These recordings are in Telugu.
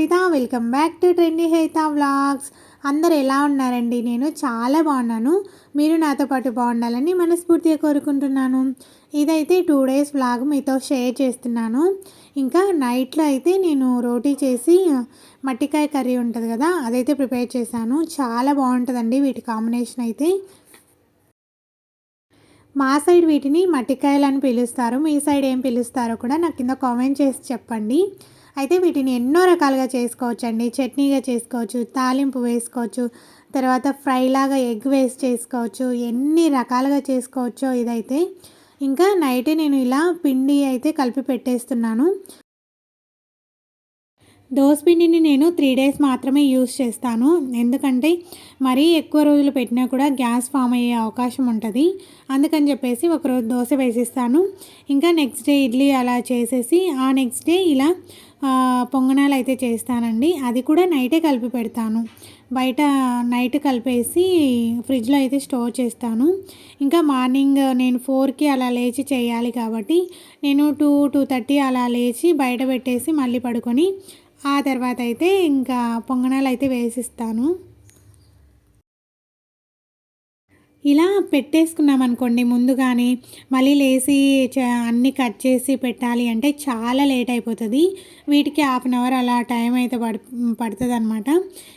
Saritha welcome back to trendy Haitha vlogs. అందరు ఎలా ఉన్నారండి? నేను చాలా బాగున్నాను. మీరు నాతో పాటు బాగుండాలని మనస్ఫూర్తిగా కోరుకుంటున్నాను. ఇదైతే టూ డేస్ వ్లాగ్ మీతో షేర్ చేస్తున్నాను. ఇంకా నైట్లో అయితే నేను రోటీ చేసి మట్టికాయ కర్రీ ఉంటుంది కదా అదైతే ప్రిపేర్ చేశాను. చాలా బాగుంటుందండి వీటి కాంబినేషన్ అయితే. మా సైడ్ వీటిని మట్టికాయలు అని పిలుస్తారు. మీ సైడ్ ఏం పిలుస్తారో కూడా నాకు కింద కామెంట్ చేసి చెప్పండి. అయితే వీటిని ఎన్నో రకాలుగా చేసుకోవచ్చు అండి చట్నీగా చేసుకోవచ్చు తాలింపు వేసుకోవచ్చు తర్వాత ఫ్రైలాగా ఎగ్ వేసి చేసుకోవచ్చు ఎన్ని రకాలుగా చేసుకోవచ్చో ఇదైతే. ఇంకా నైటే నేను ఇలా పిండి అయితే కలిపి పెట్టేస్తున్నాను. పిండిని నేను త్రీ డేస్ మాత్రమే యూస్ చేస్తాను. ఎందుకంటే మరీ ఎక్కువ రోజులు పెట్టినా కూడా గ్యాస్ ఫామ్ అయ్యే అవకాశం ఉంటుంది. అందుకని చెప్పేసి ఒకరోజు దోశ వేసిస్తాను. ఇంకా నెక్స్ట్ డే ఇడ్లీ అలా చేసేసి ఆ నెక్స్ట్ డే ఇలా పొంగనాలు అయితే చేస్తానండి. అది కూడా నైటే కలిపి పెడతాను. బయట నైట్ కలిపేసి ఫ్రిడ్జ్లో అయితే స్టోర్ చేస్తాను. ఇంకా మార్నింగ్ నేను ఫోర్కి అలా లేచి చేయాలి కాబట్టి నేను టూ టూ థర్టీ అలా లేచి బయట పెట్టేసి మళ్ళీ పడుకొని ఆ తర్వాత అయితే ఇంకా పొంగనాలు అయితే వేసిస్తాను. ఇలా పెట్టేసుకున్నాం అనుకోండి ముందుగానే మళ్ళీ లేచి అన్నీ కట్ చేసి పెట్టాలి అంటే చాలా లేట్ అయిపోతుంది. వీటికి హాఫ్ అన్ అవర్ అలా టైం అయితే పడు పడుతుంది అనమాట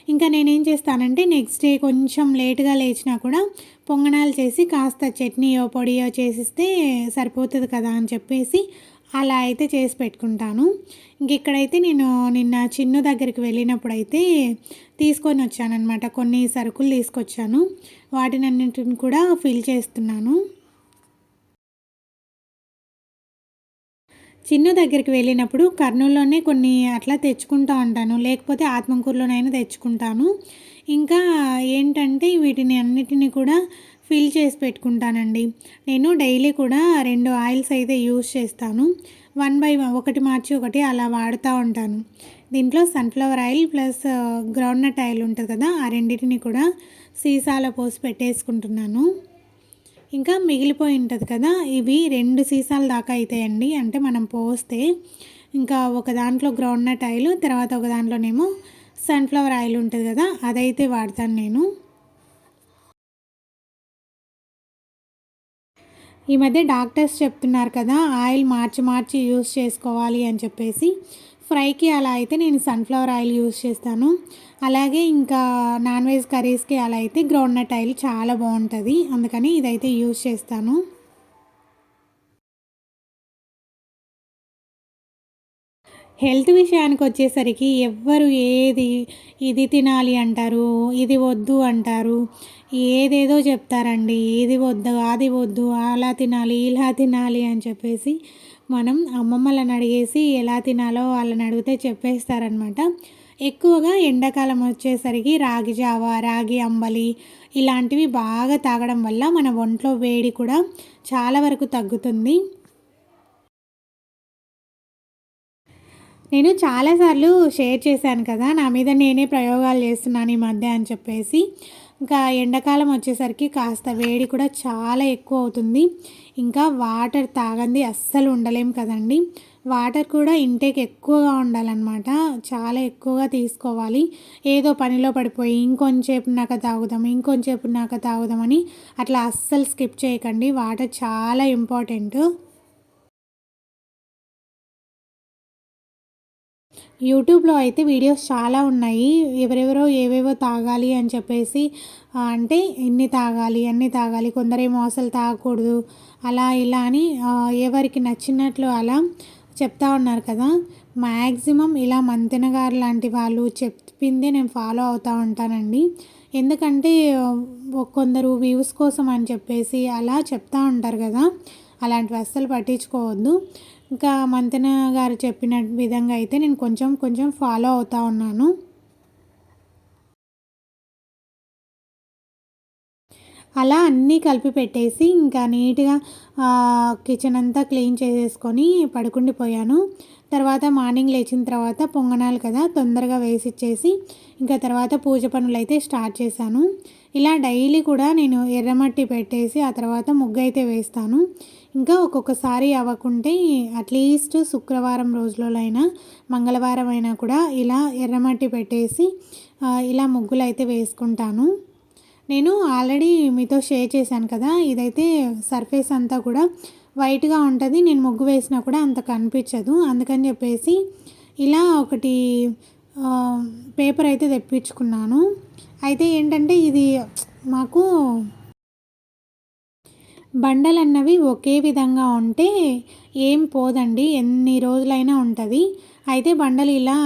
ఇంకా నేనేం చేస్తానంటే నెక్స్ట్ డే కొంచెం లేట్గా లేచినా కూడా పొంగనాలు చేసి కాస్త చట్నీయో పొడియో చేసిస్తే సరిపోతుంది కదా అని చెప్పేసి అలా అయితే చేసి పెట్టుకుంటాను. ఇంక ఇక్కడైతే నేను నిన్న చిన్ను దగ్గరికి వెళ్ళినప్పుడు అయితే తీసుకొని వచ్చానమాట కొన్ని సరుకులు తీసుకొచ్చాను. వాటిని అన్నింటిని కూడా ఫిల్ చేస్తున్నాను. చిన్న దగ్గరికి వెళ్ళినప్పుడు కర్నూలులోనే కొన్ని అట్లా తెచ్చుకుంటూ ఉంటాను. లేకపోతే ఆత్మకూరులోనైనా తెచ్చుకుంటాను. ఇంకా ఏంటంటే వీటిని అన్నిటిని కూడా ఫిల్ చేసి పెట్టుకుంటానండి. నేను డైలీ కూడా రెండు ఆయిల్స్ అయితే యూస్ చేస్తాను. వన్ బై ఒకటి మార్చి ఒకటి అలా వాడుతూ ఉంటాను. దీంట్లో sunflower oil plus groundnut oil ఉంటుంది కదా ఆ రెండింటిని కూడా సీసాలో పోసి పెట్టేసుకుంటున్నాను. ఇంకా మిగిలిపోయి ఉంటుంది కదా ఇవి రెండు సీసాల దాకా అవుతాయండి అంటే మనం పోస్తే ఇంకా ఒక దాంట్లో గ్రౌండ్నట్ ఆయిల్ తర్వాత ఒక దాంట్లోనేమో సన్ఫ్లవర్ ఆయిల్ ఉంటుంది కదా అదైతే వాడతాను నేను. ఈ మధ్య డాక్టర్స్ చెప్తున్నారు కదా ఆయిల్ మార్చి మార్చి యూస్ చేసుకోవాలి అని చెప్పేసి. ఫ్రైకి అలా అయితే నేను సన్ఫ్లవర్ ఆయిల్ యూస్ చేస్తాను. అలాగే ఇంకా నాన్ వెజ్ కర్రీస్కి అలా అయితే గ్రౌండ్ నట్ ఆయిల్ చాలా బాగుంటుంది. అందుకని ఇదైతే యూస్ చేస్తాను. హెల్త్ విషయానికి వచ్చేసరికి ఎవ్వరు ఏది ఇది తినాలి అంటారు ఇది వద్దు అంటారు ఏదేదో చెప్తారండి. ఇది వద్దు అది వద్దు అలా తినాలి ఇలా తినాలి అని చెప్పేసి మనం అమ్మమ్మలను అడిగేసి ఎలా తినాలో వాళ్ళని అడిగితే చెప్పేస్తారనమాట ఎక్కువగా ఎండాకాలం వచ్చేసరికి రాగి జావ రాగి అంబలి ఇలాంటివి బాగా తాగడం వల్ల మన ఒంట్లో వేడి కూడా చాలా వరకు తగ్గుతుంది. నేను చాలాసార్లు షేర్ చేశాను కదా నా మీద నేనే ప్రయోగాలు చేస్తున్నాను ఈ మధ్య అని చెప్పేసి. ఇంకా ఎండాకాలం వచ్చేసరికి కాస్త వేడి కూడా చాలా ఎక్కువ అవుతుంది. ఇంకా వాటర్ తాగంది అస్సలు ఉండలేం కదండి. వాటర్ కూడా ఇంటేక్ ఎక్కువగా ఉండాలన్నమాట. చాలా ఎక్కువగా తీసుకోవాలి. ఏదో పనిలో పడిపోయి ఇంకొంచేపు నాక తాగుదాం ఇంకొంచేపు నాక తాగుదామని అట్లా అస్సలు స్కిప్ చేయకండి. వాటర్ చాలా ఇంపార్టెంట్. యూట్యూబ్లో అయితే వీడియోస్ చాలా ఉన్నాయి. ఎవరెవరో ఏవేవో తాగాలి అని చెప్పేసి అంటే ఇన్ని తాగాలి అన్ని తాగాలి కొందరేమో అసలు తాగకూడదు అలా ఇలా అని ఎవరికి నచ్చినట్లు అలా చెప్తా ఉన్నారు కదా. మ్యాక్సిమం ఇలా మంతెన గారు లాంటి వాళ్ళు చెప్పిందే నేను ఫాలో అవుతూ ఉంటానండి. ఎందుకంటే కొందరు వ్యూస్ కోసం అని చెప్పేసి అలా చెప్తూ ఉంటారు కదా. అలాంటివి అస్సలు పట్టించుకోవద్దు. ఇంకా మంతెన గారు చెప్పిన విధంగా అయితే నేను కొంచెం కొంచెం ఫాలో అవుతూ ఉన్నాను. అలా అన్నీ కలిపి పెట్టేసి ఇంకా నీట్గా కిచెన్ అంతా క్లీన్ చేసేసుకొని పడుకుండిపోయాను. తర్వాత మార్నింగ్ లేచిన తర్వాత పొంగనాలు కదా తొందరగా వేసిచ్చేసి ఇంకా తర్వాత పూజ పనులు అయితే స్టార్ట్ చేశాను. ఇలా డైలీ కూడా నేను ఎర్రమట్టి పెట్టేసి ఆ తర్వాత ముగ్గు అయితే వేస్తాను. ఇంకా ఒక్కొక్కసారి అవ్వకుంటే అట్లీస్ట్ శుక్రవారం రోజులలో అయినా మంగళవారం అయినా కూడా ఇలా ఎర్రమట్టి పెట్టేసి ఇలా ముగ్గులు అయితే వేసుకుంటాను. నేను ఆల్రెడీ మీతో షేర్ చేశాను కదా ఇదైతే సర్ఫేస్ అంతా కూడా వైట్గా ఉంటుంది. నేను ముగ్గు వేసినా కూడా అంత కనిపించదు. అందుకని చెప్పేసి ఇలా ఒకటి పేపర్ అయితే తెప్పించుకున్నాను. అయితే ఏంటంటే ఇది మాకు బండలు అన్నవి ఒకే విధంగా ఉంటే ఏం పోదండి ఎన్ని రోజులైనా ఉంటుంది. అయితే బండలు ఇలా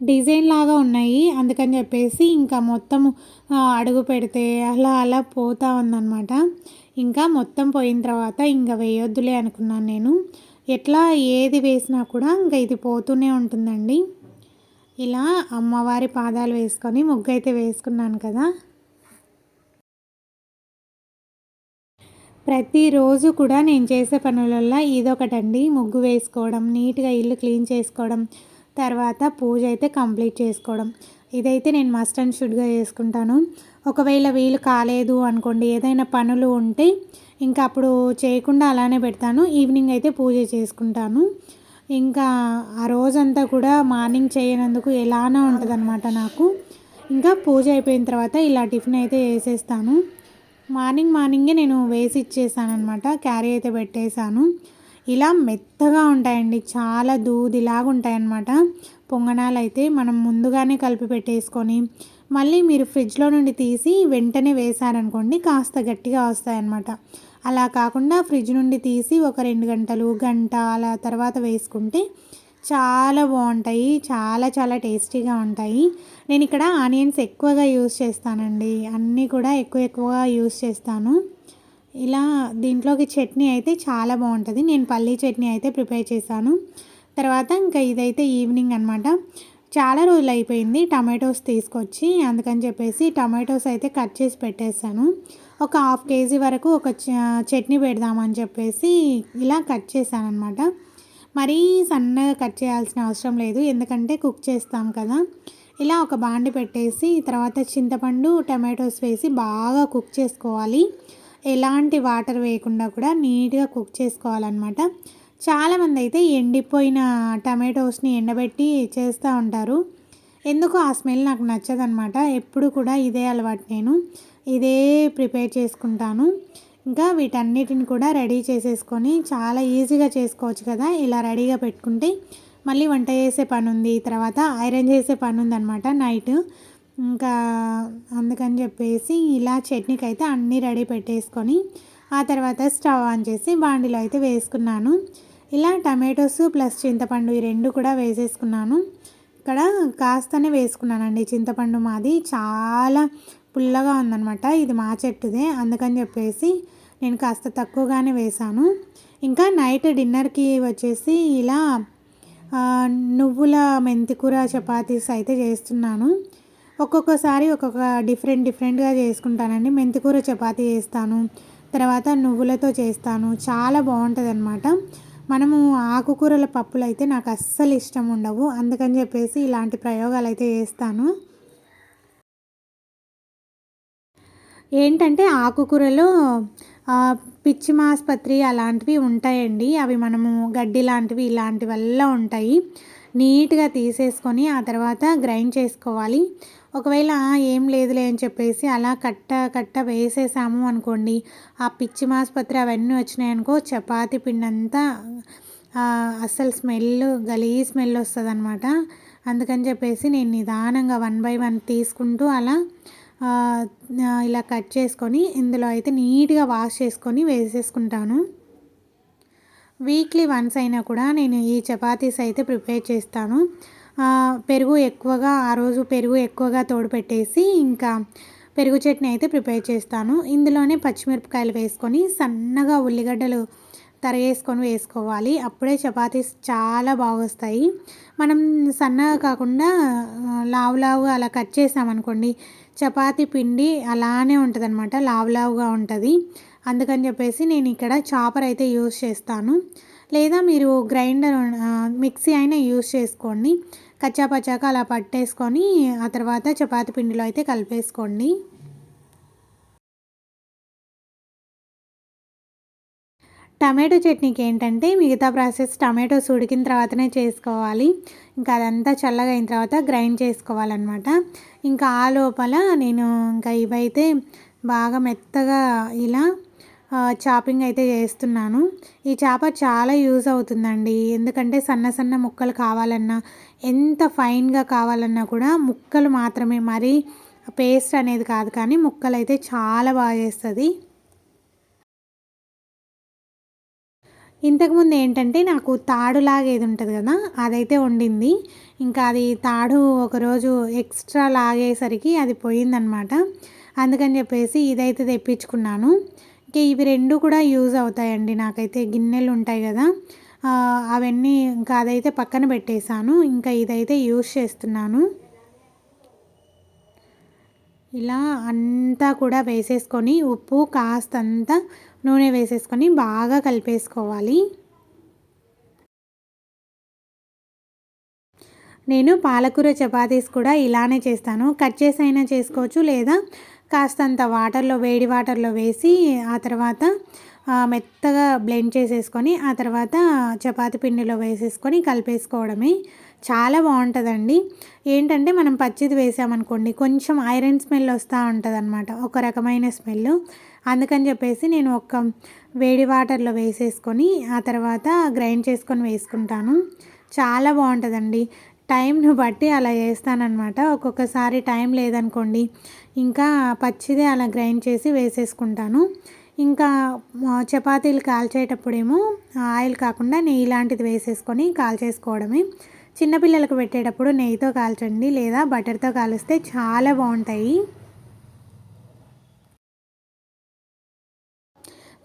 డిజైన్ లాగా ఉన్నాయి. అందుకని చెప్పేసి ఇంకా మొత్తం అడుగు పెడితే అలా అలా పోతా ఉందన్నమాట. ఇంకా మొత్తం పోయిన తర్వాత ఇంకా వేయొద్దులే అనుకున్నాను నేను. ఎట్లా ఏది వేసినా కూడా ఇంకా ఇది పోతూనే ఉంటుందండి. ఇలా అమ్మవారి పాదాలు వేసుకొని ముగ్గు అయితే వేసుకున్నాను కదా. ప్రతిరోజు కూడా నేను చేసే పనులల్లో ఇదొకటండి. ముగ్గు వేసుకోవడం నీట్గా ఇల్లు క్లీన్ చేసుకోవడం తర్వాత పూజ అయితే కంప్లీట్ చేసుకోవడం. ఇదైతే నేను మస్ట్ అండ్ షుడ్గా చేసుకుంటాను. ఒకవేళ వీలు కాలేదు అనుకోండి ఏదైనా పనులు ఉంటే ఇంకా అప్పుడు చేయకుండా అలానే పెడతాను. ఈవినింగ్ అయితే పూజ చేసుకుంటాను. ఇంకా ఆ రోజంతా కూడా మార్నింగ్ చేయనందుకు ఎలానో ఉంటుంది అనమాట నాకు. ఇంకా పూజ అయిపోయిన తర్వాత ఇలా టిఫిన్ అయితే వేసేస్తాను. మార్నింగ్ మార్నింగే నేను వేసి ఇచ్చేసానమాట క్యారీ అయితే పెట్టేశాను. ఇలా మెత్తగా ఉంటాయండి. చాలా దూదిలాగా ఉంటాయన్నమాట. పొంగనాలు అయితే మనం ముందుగానే కలిపి పెట్టేసుకొని మళ్ళీ మీరు ఫ్రిడ్జ్లో నుండి తీసి వెంటనే వేశారనుకోండి కాస్త గట్టిగా వస్తాయన్నమాట. అలా కాకుండా ఫ్రిడ్జ్ నుండి తీసి ఒక రెండు గంటలు గంట అలా తర్వాత వేసుకుంటే చాలా బాగుంటాయి. చాలా చాలా టేస్టీగా ఉంటాయి. నేను ఇక్కడ ఆనియన్స్ ఎక్కువగా యూస్ చేస్తానండి. అన్నీ కూడా ఎక్కువ ఎక్కువగా యూస్ చేస్తాను. ఇలా దీంట్లోకి చట్నీ అయితే చాలా బాగుంటుంది. నేను పల్లీ చట్నీ అయితే ప్రిపేర్ చేశాను. తర్వాత ఇంకా ఇదైతే ఈవినింగ్ అనమాట చాలా రోజులు అయిపోయింది టమాటోస్ తీసుకొచ్చి అందుకని చెప్పేసి టమాటోస్ అయితే కట్ చేసి పెట్టేశాను. ఒక హాఫ్ కేజీ వరకు ఒక చట్నీ పెడదామని చెప్పేసి ఇలా కట్ చేశాను అనమాట మరీ సన్నగా కట్ చేయాల్సిన అవసరం లేదు ఎందుకంటే కుక్ చేస్తాం కదా. ఇలా ఒక బాండి పెట్టేసి తర్వాత చింతపండు టమాటోస్ వేసి బాగా కుక్ చేసుకోవాలి. ఎలాంటి వాటర్ వేయకుండా కూడా నీట్గా కుక్ చేసుకోవాలన్నమాట. చాలామంది అయితే ఎండిపోయిన టమాటోస్ని ఎండబెట్టి చేస్తూ ఉంటారు. ఎందుకు ఆ స్మెల్ నాకు నచ్చదనమాట ఎప్పుడు కూడా ఇదే అలవాటు నేను. ఇదే ప్రిపేర్ చేసుకుంటాను. ఇంకా వీటన్నిటిని కూడా రెడీ చేసేసుకొని చాలా ఈజీగా చేసుకోవచ్చు కదా. ఇలా రెడీగా పెట్టుకుంటే మళ్ళీ వంట చేసే పని ఉంది తర్వాత ఐరన్ చేసే పని ఉందన్నమాట నైట్. ఇంకా అందుకని చెప్పేసి ఇలా చట్నీకి అయితే అన్నీ రెడీ పెట్టేసుకొని ఆ తర్వాత స్టవ్ ఆన్ చేసి బాండిలో అయితే వేసుకున్నాను. ఇలా టమాటోస్ ప్లస్ చింతపండు ఈ రెండు కూడా వేసేసుకున్నాను. ఇక్కడ కాస్తనే వేసుకున్నానండి చింతపండు మాది. చాలా పుల్లగా ఉందనమాట ఇది మా చెట్టుదే. అందుకని చెప్పేసి నేను కాస్త తక్కువగానే వేసాను ఇంకా నైట్ డిన్నర్కి వచ్చేసి ఇలా నువ్వుల మెంతికూర చపాతీస్ అయితే చేస్తున్నాను. ఒక్కొక్కసారి ఒక్కొక్క డిఫరెంట్ డిఫరెంట్గా చేసుకుంటానండి. మెంతికూర చపాతీ చేస్తాను. తర్వాత నువ్వులతో చేస్తాను. చాలా బాగుంటుంది అనమాట మనము ఆకుకూరల పప్పులు అయితే నాకు అస్సలు ఇష్టం ఉండవు. అందుకని చెప్పేసి ఇలాంటి ప్రయోగాలు అయితే చేస్తాను. ఏంటంటే ఆకుకూరలో పిచ్చి మాస్పత్రి అలాంటివి ఉంటాయండి. అవి మనము గడ్డి లాంటివి ఇలాంటి వల్ల ఉంటాయి. నీట్గా తీసేసుకొని ఆ తర్వాత గ్రైండ్ చేసుకోవాలి. ఒకవేళ ఏం లేదులే అని చెప్పేసి అలా కట్ట కట్ట వేసేసాము అనుకోండి ఆ పిచ్చి మాస్పత్రి అవన్నీ వచ్చినాయనుకో చపాతి పిండి అంతా అస్సలు స్మెల్ గలీ స్మెల్ వస్తుంది అనమాట అందుకని చెప్పేసి నేను నిదానంగా వన్ బై వన్ తీసుకుంటూ అలా ఇలా కట్ చేసుకొని ఇందులో అయితే నీట్గా వాష్ చేసుకొని వేసేసుకుంటాను. వీక్లీ వన్స్ అయినా కూడా నేను ఈ చపాతీస్ అయితే ప్రిపేర్ చేస్తాను. పెరుగు ఎక్కువగా ఆ రోజు పెరుగు ఎక్కువగా తోడు పెట్టేసి ఇంకా పెరుగు చట్నీ అయితే ప్రిపేర్ చేస్తాను. ఇందులోనే పచ్చిమిరపకాయలు వేసుకొని సన్నగా ఉల్లిగడ్డలు తరగేసుకొని వేసుకోవాలి. అప్పుడే చపాతీస్ చాలా బాగొస్తాయి. మనం సన్నగా కాకుండా లావు లావు అలా కట్ చేసామనుకోండి చపాతి పిండి అలానే ఉంటుంది అనమాట లావులావుగా ఉంటుంది. అందుకని చెప్పేసి నేను ఇక్కడ చాపర్ అయితే యూస్ చేస్తాను. లేదా మీరు గ్రైండర్ మిక్సీ అయినా యూజ్ చేసుకోండి. కచ్చాపచ్చాక అలా పట్టేసుకొని ఆ తర్వాత చపాతి పిండిలో అయితే కలిపేసుకోండి. టమాటో చట్నీకి ఏంటంటే మిగతా ప్రాసెస్ టమాటోస్ ఉడికిన తర్వాతనే చేసుకోవాలి. ఇంకా అదంతా చల్లగా అయిన తర్వాత గ్రైండ్ చేసుకోవాలన్నమాట. ఇంకా ఆ లోపల నేను ఇంకా ఇవైతే బాగా మెత్తగా ఇలా చాపింగ్ అయితే చేస్తున్నాను. ఈ చేప చాలా యూజ్ అవుతుందండి. ఎందుకంటే సన్న సన్న ముక్కలు కావాలన్నా ఎంత ఫైన్గా కావాలన్నా కూడా ముక్కలు మాత్రమే మరీ పేస్ట్ అనేది కాదు కానీ ముక్కలు అయితే చాలా బాగా చేస్తుంది. ఇంతకుముందు ఏంటంటే నాకు తాడు లాగేది ఉంటుంది కదా అదైతే వండింది. ఇంకా అది తాడు ఒకరోజు ఎక్స్ట్రా లాగేసరికి అది పోయిందనమాట. అందుకని చెప్పేసి ఇదైతే తెప్పించుకున్నాను. ఇంకా ఇవి రెండు కూడా యూజ్ అవుతాయండి నాకైతే గిన్నెలు ఉంటాయి కదా అవన్నీ ఇంకా అదైతే పక్కన పెట్టేశాను. ఇంకా ఇదైతే యూజ్ చేస్తున్నాను. ఇలా అంతా కూడా వేసేసుకొని ఉప్పు కాస్తంత నూనె వేసేసుకొని బాగా కలిపేసుకోవాలి. నేను పాలకూర చపాతీస్ కూడా ఇలానే చేస్తాను. కట్ చేసి అయినా చేసుకోవచ్చు లేదా కాస్తంత వాటర్లో వేడి వాటర్లో వేసి ఆ తర్వాత మెత్తగా బ్లెండ్ చేసేసుకొని ఆ తర్వాత చపాతి పిండిలో వేసేసుకొని కలిపేసుకోవడమే. చాలా బాగుంటుందండి. ఏంటంటే మనం పచ్చిది వేసామనుకోండి కొంచెం ఐరన్ స్మెల్ వస్తూ ఉంటుంది అనమాట ఒక రకమైన స్మెల్ అందుకని చెప్పేసి నేను ఒక వేడి వాటర్లో వేసేసుకొని ఆ తర్వాత గ్రైండ్ చేసుకొని వేసుకుంటాను. చాలా బాగుంటుందండి. టైంను బట్టి అలా చేస్తానన్నమాట. ఒక్కొక్కసారి టైం లేదనుకోండి ఇంకా పచ్చిదే అలా గ్రైండ్ చేసి వేసేసుకుంటాను. ఇంకా చపాతీలు కాల్చేటప్పుడేమో ఆయిల్ కాకుండా నెయ్యి లాంటిది వేసేసుకొని కాల్చేసుకోవడమే. చిన్నపిల్లలకు పెట్టేటప్పుడు నెయ్యితో కాల్చండి లేదా బటర్తో కాలుస్తే చాలా బాగుంటాయి.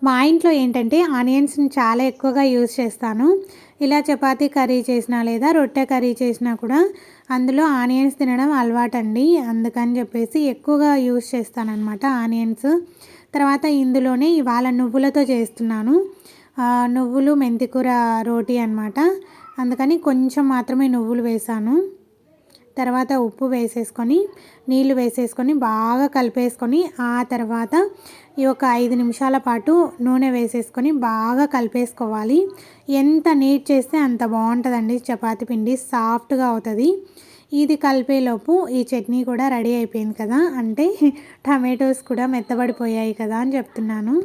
మా ఇంట్లో ఏంటంటే ఆనియన్స్ని చాలా ఎక్కువగా యూజ్ చేస్తాను. ఇలా చపాతీ కర్రీ చేసినా లేదా రొట్టె కర్రీ చేసినా కూడా అందులో ఆనియన్స్ తినడం అలవాటండి. అందుకని చెప్పేసి ఎక్కువగా యూజ్ చేస్తానన్నమాట ఆనియన్స్. తర్వాత ఇందులోనే ఇవాళ నువ్వులతో చేస్తున్నాను. నువ్వులు మెంతికూర రోటీ అనమాట అందుకని కొంచెం మాత్రమే నువ్వులు వేసాను. తర్వాత ఉప్పు వేసేసుకొని నీళ్ళు వేసేసుకొని బాగా కలిపేసుకొని ఆ తర్వాత ఈ ఒక ఐదు నిమిషాల పాటు నూనె వేసేసుకొని బాగా కలిపేసుకోవాలి. ఎంత నీట్ చేస్తే అంత బాగుంటుందండి. చపాతి పిండి సాఫ్ట్గా అవుతుంది. ఇది కలిపేలోపు ఈ చట్నీ కూడా రెడీ అయిపోయింది కదా. అంటే టమాటోస్ కూడా మెత్తబడిపోయాయి కదా అని చెప్తున్నాను.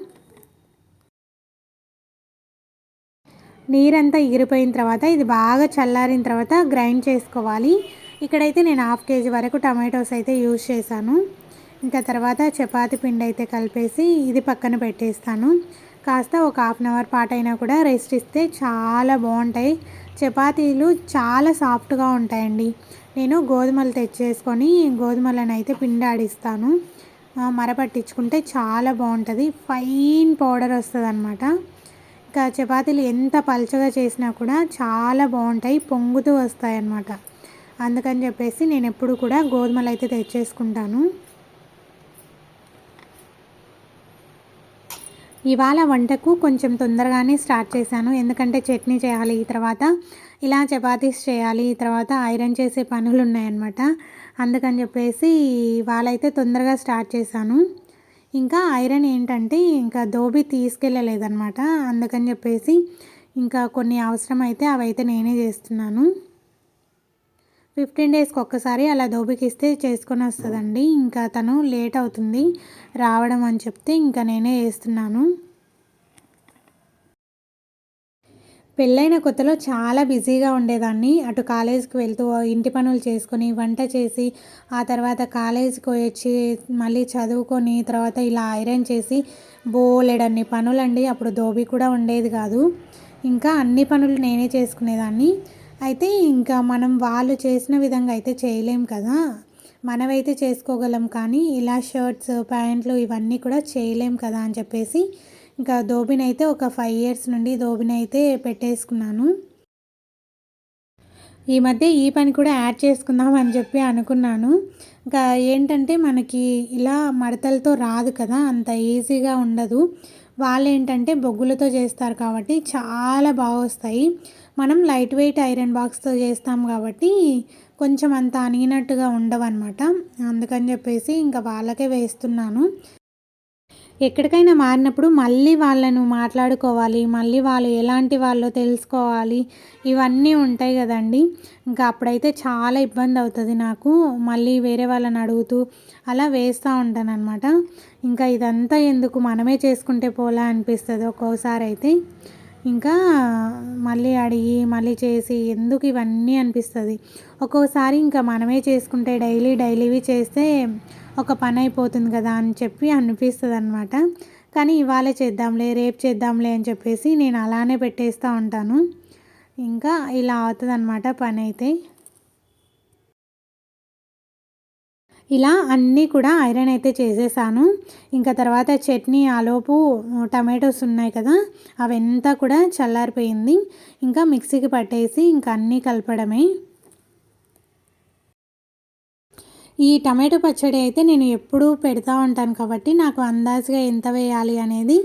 నీరంతా ఎగిరిపోయిన తర్వాత ఇది బాగా చల్లారిన తర్వాత గ్రైండ్ చేసుకోవాలి. ఇక్కడైతే నేను హాఫ్ కేజీ వరకు టమాటోస్ అయితే యూజ్ చేశాను. ఇంకా తర్వాత చపాతి పిండి అయితే కలిపేసి ఇది పక్కన పెట్టేస్తాను. కాస్త ఒక హాఫ్ అన్ అవర్ పాటు అయినా కూడా రెస్ట్ ఇస్తే చాలా బాగుంటాయి. చపాతీలు చాలా సాఫ్ట్గా ఉంటాయండి. నేను గోధుమలు తెచ్చేసుకొని గోధుమలను అయితే పిండి ఆడిస్తాను. మరపట్టించుకుంటే చాలా బాగుంటుంది. ఫైన్ పౌడర్ వస్తుంది అనమాట ఇంకా చపాతీలు ఎంత పలచగా చేసినా కూడా చాలా బాగుంటాయి. పొంగుతూ వస్తాయి అన్నమాట అందుకని చెప్పేసి నేను ఎప్పుడు కూడా గోధుమలు అయితే తెచ్చేసుకుంటాను. ఇవాళ వంటకు కొంచెం తొందరగానే స్టార్ట్ చేశాను. ఎందుకంటే చట్నీ చేయాలి తర్వాత ఇలా చపాతీస్ చేయాలి తర్వాత ఐరన్ చేసే పనులు ఉన్నాయన్నమాట. అందుకని చెప్పేసి ఇవాళ అయితే తొందరగా స్టార్ట్ చేశాను. ఇంకా ఐరన్ ఏంటంటే ఇంకా దోబి తీసుకెళ్ళలేదన్నమాట. అందుకని చెప్పేసి ఇంకా కొన్ని అవసరం అయితే అవైతే నేనే చేస్తున్నాను. ఫిఫ్టీన్ డేస్కి ఒక్కసారి అలా దోబికిస్తే చేసుకొని వస్తుందండి. ఇంకా తను లేట్ అవుతుంది. రావడం అని చెప్తే ఇంకా నేనే చేస్తున్నాను పెళ్ళైన కొత్తలో చాలా బిజీగా ఉండేదాన్ని. అటు కాలేజీకి వెళ్తూ ఇంటి పనులు చేసుకొని వంట చేసి ఆ తర్వాత కాలేజీకి వచ్చి మళ్ళీ చదువుకొని తర్వాత ఇలా ఐరన్ చేసి బోలెడన్ని పనులండి. అప్పుడు దోబి కూడా ఉండేది కాదు. ఇంకా అన్ని పనులు నేనే చేసుకునేదాన్ని. అయితే ఇంకా మనం వాళ్ళు చేసిన విధంగా అయితే చేయలేం కదా. మనమైతే చేసుకోగలం కానీ ఇలా షర్ట్స్ ప్యాంట్లు ఇవన్నీ కూడా చేయలేం కదా అని చెప్పేసి ఇంకా దోబిని అయితే ఒక ఫైవ్ ఇయర్స్ నుండి దోబిని అయితే పెట్టేసుకున్నాను. ఈ మధ్య ఈ పని కూడా యాడ్ చేసుకుందాం అని చెప్పి అనుకున్నాను. ఇంకా ఏంటంటే మనకి ఇలా మడతలతో రాదు కదా అంత ఈజీగా ఉండదు. వాళ్ళు ఏంటంటే బొగ్గులతో చేస్తారు కాబట్టి చాలా బాగా వస్తాయి మనం లైట్ వెయిట్ ఐరన్ బాక్స్తో చేస్తాం కాబట్టి కొంచెం అంత అనిగినట్టుగా ఉండవన్నమాట. అందుకని చెప్పేసి ఇంకా వాళ్ళకే వేస్తున్నాను. ఎక్కడికైనా మారినప్పుడు మళ్ళీ వాళ్ళను మాట్లాడుకోవాలి మళ్ళీ వాళ్ళు ఎలాంటి వాళ్ళో తెలుసుకోవాలి. ఇవన్నీ ఉంటాయి కదండి. ఇంకా అప్పుడైతే చాలా ఇబ్బంది అవుతుంది నాకు. మళ్ళీ వేరే వాళ్ళని అడుగుతూ అలా వేస్తూ ఉంటాను అనమాట ఇంకా ఇదంతా ఎందుకు మనమే చేసుకుంటే పోలా అనిపిస్తుంది ఒక్కోసారి అయితే. ఇంకా మళ్ళీ అడిగి మళ్ళీ చేసి ఎందుకు ఇవన్నీ అనిపిస్తుంది. ఒక్కోసారి ఇంకా మనమే చేసుకుంటే డైలీ డైలీవి చేస్తే ఒక పని అయిపోతుంది కదా అని చెప్పి అనిపిస్తుంది అనమాట కానీ ఇవాళ చేద్దాంలే రేపు చేద్దాంలే అని చెప్పేసి నేను అలానే పెట్టేస్తూ ఉంటాను. ఇంకా ఇలా అవుతుంది అనమాట పని అయితే ఇలా అన్నీ కూడా ఐరన్ అయితే చేసేసాను. ఇంకా తర్వాత చట్నీ ఆలోపు టమాటోస్ ఉన్నాయి కదా అవంతా కూడా చల్లారిపోయింది. ఇంకా మిక్సీకి పట్టేసి ఇంకా అన్నీ కలపడమే. ఈ టమాటో పచ్చడి అయితే నేను ఎప్పుడూ పెడతా ఉంటాను కాబట్టి నాకు అందాజుగా ఎంత వేయాలి అనేది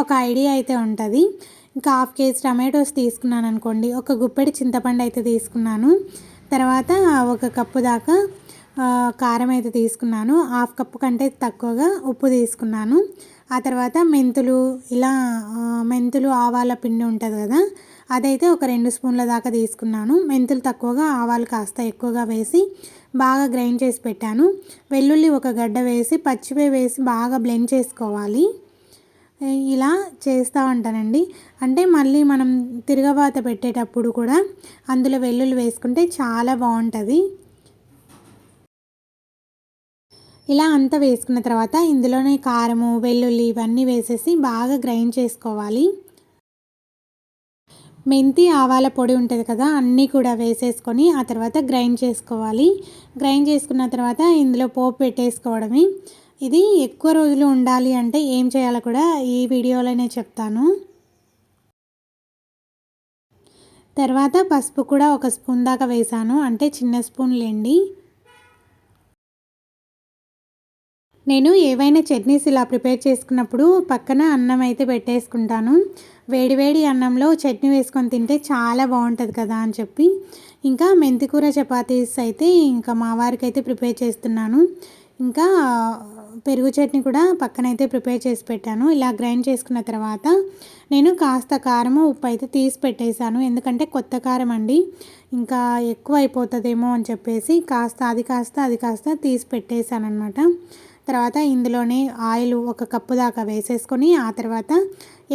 ఒక ఐడియా అయితే ఉంటుంది. ఇంకా హాఫ్ కేజీ టమాటోస్ తీసుకున్నాను అనుకోండి ఒక గుప్పెడి చింతపండు అయితే తీసుకున్నాను. తర్వాత ఒక కప్పు దాకా కారం అయితే తీసుకున్నాను. హాఫ్ కప్పు కంటే తక్కువగా ఉప్పు తీసుకున్నాను. ఆ తర్వాత మెంతులు ఇలా మెంతులు ఆవాల పిండి ఉంటుంది కదా అదైతే ఒక రెండు స్పూన్ల దాకా తీసుకున్నాను. మెంతులు తక్కువగా ఆవాలు కాస్త ఎక్కువగా వేసి బాగా గ్రైండ్ చేసి పెట్టాను. వెల్లుల్లి ఒక గడ్డ వేసి పచ్చివే వేసి బాగా బ్లెండ్ చేసుకోవాలి. ఇలా చేస్తూ ఉంటానండి. అంటే మళ్ళీ మనం తిరగబాత పెట్టేటప్పుడు కూడా అందులో వెల్లుల్లి వేసుకుంటే చాలా బాగుంటుంది. ఇలా అంతా వేసుకున్న తర్వాత ఇందులోనే కారము వెల్లుల్లి ఇవన్నీ వేసేసి బాగా గ్రైండ్ చేసుకోవాలి. మెంతి ఆవాల పొడి ఉంటుంది కదా అన్నీ కూడా వేసేసుకొని ఆ తర్వాత గ్రైండ్ చేసుకోవాలి. గ్రైండ్ చేసుకున్న తర్వాత ఇందులో పోపు పెట్టేసుకోవడమే. ఇది ఎక్కువ రోజులు ఉండాలి అంటే ఏం చేయాలో కూడా ఈ వీడియోలోనే చెప్తాను. తర్వాత పసుపు కూడా ఒక స్పూన్ దాకా వేసాను అంటే చిన్న స్పూన్లేండి. నేను ఏవైనా చట్నీస్ ఇలా ప్రిపేర్ చేసుకున్నప్పుడు పక్కన అన్నం అయితే పెట్టేసుకుంటాను. వేడివేడి అన్నంలో చట్నీ వేసుకొని తింటే చాలా బాగుంటుంది కదా అని చెప్పి. ఇంకా మెంతికూర చపాతీస్ అయితే ఇంకా మా వారికి అయితే ప్రిపేర్ చేస్తున్నాను. ఇంకా పెరుగు చట్నీ కూడా పక్కనైతే ప్రిపేర్ చేసి పెట్టాను. ఇలా గ్రైండ్ చేసుకున్న తర్వాత నేను కాస్త కారము ఉప్పు అయితే తీసి పెట్టేశాను. ఎందుకంటే కొత్త కారం అండి. ఇంకా ఎక్కువ అయిపోతుందేమో అని చెప్పేసి కాస్త అది కాస్త అది కాస్త తీసి పెట్టేశాను అనమాట తర్వాత ఇందులోనే ఆయిల్ ఒక కప్పు దాకా వేసేసుకొని ఆ తర్వాత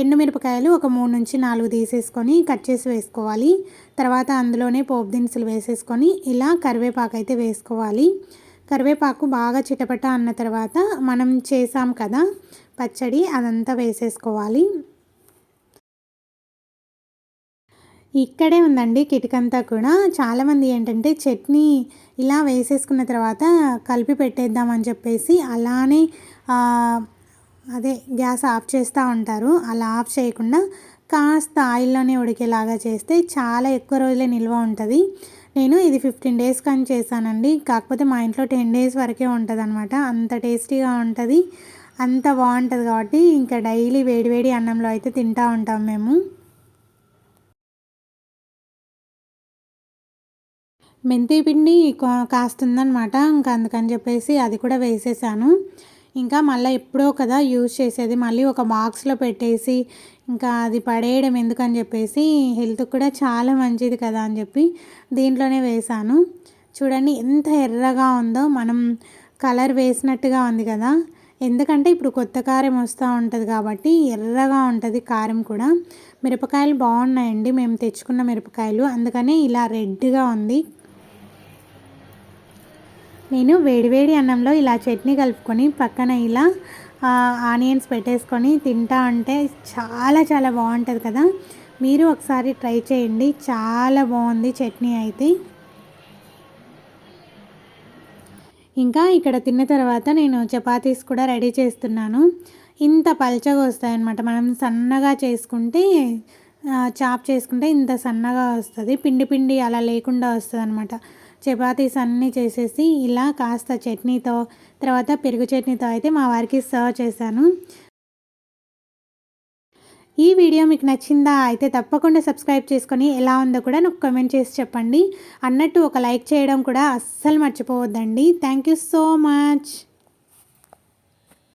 ఎండుమిరపకాయలు ఒక మూడు నుంచి నాలుగు తీసేసుకొని కట్ చేసి వేసుకోవాలి. తర్వాత అందులోనే పోపు దినుసులు వేసేసుకొని ఇలా కరివేపాకు అయితే వేసుకోవాలి. కరివేపాకు బాగా చిటపట అన్న తర్వాత మనం చేసాం కదా పచ్చడి అదంతా వేసేసుకోవాలి. ఇక్కడే ఉందండి కిటికంతా కూడా. చాలామంది ఏంటంటే చట్నీ ఇలా వేసేసుకున్న తర్వాత కలిపి పెట్టేద్దామని చెప్పేసి అలానే అదే గ్యాస్ ఆఫ్ చేస్తూ ఉంటారు. అలా ఆఫ్ చేయకుండా కాస్త ఆయిల్లోనే ఉడికేలాగా చేస్తే చాలా ఎక్కువ రోజులే నిల్వ ఉంటుంది. నేను ఇది ఫిఫ్టీన్ డేస్ కానీ చేశానండి. కాకపోతే మా ఇంట్లో టెన్ డేస్ వరకే ఉంటుంది అనమాట అంత టేస్టీగా ఉంటుంది. అంత బాగుంటుంది కాబట్టి ఇంకా డైలీ వేడివేడి అన్నంలో అయితే తింటూ ఉంటాం మేము. మెంతి పిండి కాస్తుందనమాట ఇంకా అందుకని చెప్పేసి అది కూడా వేసేసాను. ఇంకా మళ్ళీ ఎప్పుడో కదా యూజ్ చేసేది. మళ్ళీ ఒక బాక్స్లో పెట్టేసి ఇంకా అది పడేయడం ఎందుకని చెప్పేసి హెల్త్ కూడా చాలా మంచిది కదా అని చెప్పి దీంట్లోనే వేసాను. చూడండి ఎంత ఎర్రగా ఉందో. మనం కలర్ వేసినట్టుగా ఉంది కదా. ఎందుకంటే ఇప్పుడు కొత్త కారం వస్తూ ఉంటుంది కాబట్టి ఎర్రగా ఉంటుంది కారం కూడా. మిరపకాయలు బాగున్నాయండి. మేము తెచ్చుకున్న మిరపకాయలు. అందుకనే ఇలా రెడ్గా ఉంది. నేను వేడివేడి అన్నంలో ఇలా చట్నీ కలుపుకొని పక్కన ఇలా ఆనియన్స్ పెట్టేసుకొని తింటా అంటే చాలా చాలా బాగుంటుంది కదా. మీరు ఒకసారి ట్రై చేయండి. చాలా బాగుంది చట్నీ అయితే. ఇంకా ఇక్కడ తిన్న తర్వాత నేను చపాతీస్ కూడా రెడీ చేస్తున్నాను. ఇంత పల్చగా వస్తాయన్నమాట. మనం సన్నగా చేసుకుంటే చాప్ చేసుకుంటే ఇంత సన్నగా వస్తుంది. పిండి పిండి అలా లేకుండా వస్తుంది అనమాట చపాతీస్ అన్నీ చేసేసి ఇలా కాస్త చట్నీతో తర్వాత పెరుగు చట్నీతో అయితే మా వారికి సర్వ్ చేశాను. ఈ వీడియో మీకు నచ్చిందా అయితే తప్పకుండా సబ్స్క్రైబ్ చేసుకొని ఎలా ఉందో కూడా నాకు కమెంట్ చేసి చెప్పండి. అన్నట్టు ఒక లైక్ చేయడం కూడా అస్సలు మర్చిపోవద్దండి. Thank you so much.